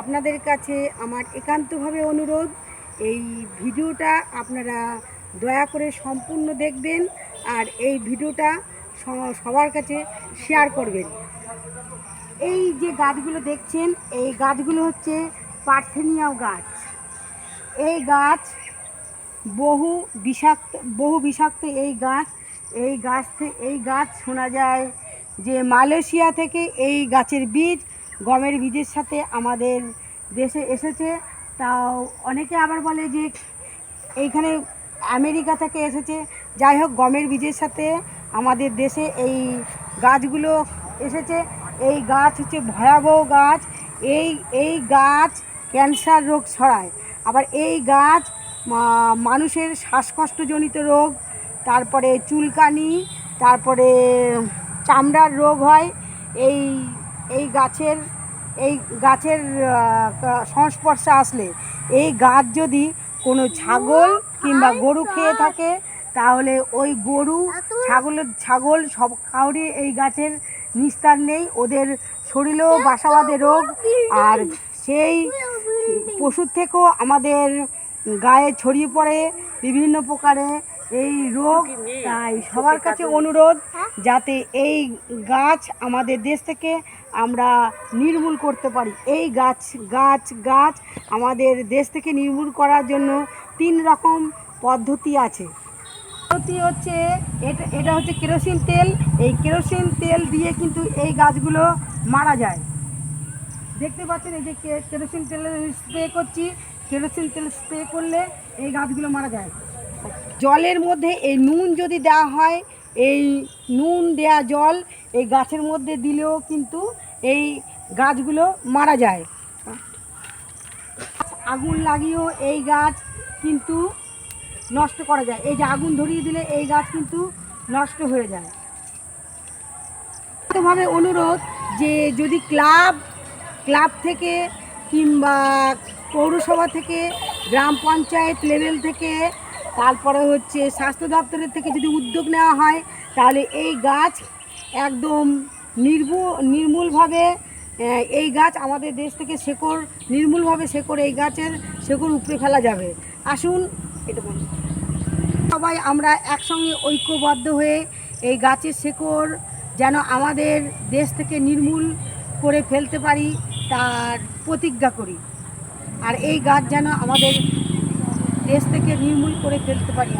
আপনাদের কাছে আমার একান্তভাবে অনুরোধ, এই ভিডিওটা আপনারা দয়া করে সম্পূর্ণ দেখবেন আর এই ভিডিওটা সবার কাছে শেয়ার করবেন। এই যে গাছগুলো দেখছেন, এই গাছগুলো হচ্ছে পার্থেনিয়াম গাছ। এই গাছ বহু বিষাক্ত বহু বিষাক্ত এই গাছ এই গাছ এই গাছ শোনা যায় যে মালয়েশিয়া থেকে এই গাছের বীজ গমের বীজের সাথে আমাদের দেশে এসেছে। তাও অনেকে আবার বলে যে এইখানে আমেরিকা থেকে এসেছে। যাই হোক, গমের বীজের সাথে আমাদের দেশে এই গাছগুলো এসেছে। এই গাছ হচ্ছে ভয়াবহ গাছ। এই এই গাছ ক্যান্সার রোগ ছড়ায়। আবার এই গাছ মানুষের শ্বাসকষ্টজনিত রোগ, তারপরে চুলকানি, তারপরে চামড়ার রোগ হয়। এই এই গাছের এই গাছের সংস্পর্শে আসলে এই গাছ যদি কোনো ছাগল কিংবা গরু খেয়ে থাকে, তাহলে ওই গরু, ছাগলের ছাগল সব কাউরি এই গাছের নিস্তার নেই। ওদের শরীরেও বাসা রোগ। আর সেই পশুর থেকেও আমাদের গায়ে ছড়িয়ে পড়ে বিভিন্ন প্রকারে এই রোগ, তাই সবার কাছে অনুরোধ যাতে এই গাছ আমাদের দেশ থেকে আমরা নির্মূল করতে পারি। এই গাছ গাছ গাছ আমাদের দেশ থেকে নির্মূল করার জন্য তিন রকম পদ্ধতি আছে। পদ্ধতি হচ্ছে, এটা এটা হচ্ছে কেরোসিন তেল। এই কেরোসিন তেল দিয়ে কিন্তু এই গাছগুলো মারা যায়। দেখতে পাচ্ছেন এই যে কেরোসিন তেল স্প্রে করছি। কেরোসিন তেল স্প্রে করলে এই গাছগুলো মারা যায়। জলের মধ্যে এই নুন যদি দেওয়া হয়, এই নুন দেয়া জল এই গাছের মধ্যে দিলেও কিন্তু এই গাছগুলো মারা যায়। আগুন লাগিয়েও এই গাছ কিন্তু নষ্ট করা যায়। এই যে আগুন ধরিয়ে দিলে এই গাছ কিন্তু নষ্ট হয়ে যায়। ভাবে অনুরোধ যে যদি ক্লাব ক্লাব থেকে কিংবা পৌরসভা থেকে, গ্রাম পঞ্চায়েত লেভেল থেকে তারপরে হচ্ছে স্বাস্থ্য দপ্তরের থেকে যদি উদ্যোগ নেওয়া হয়, তাহলে এই গাছ একদম নির্মূ নির্মূলভাবে এই গাছ আমাদের দেশ থেকে শেকড়, নির্মূলভাবে শেকড় এই গাছের শেকড় উপড়ে ফেলা যাবে। আসুন, এটা সবাই আমরা একসঙ্গে ঐক্যবদ্ধ হয়ে এই গাছের শেকড় যেন আমাদের দেশ থেকে নির্মূল করে ফেলতে পারি, তার প্রতিজ্ঞা করি। আর এই গাছ যেন আমাদের দেশ থেকে নির্মূল করে ফেলতে পারি।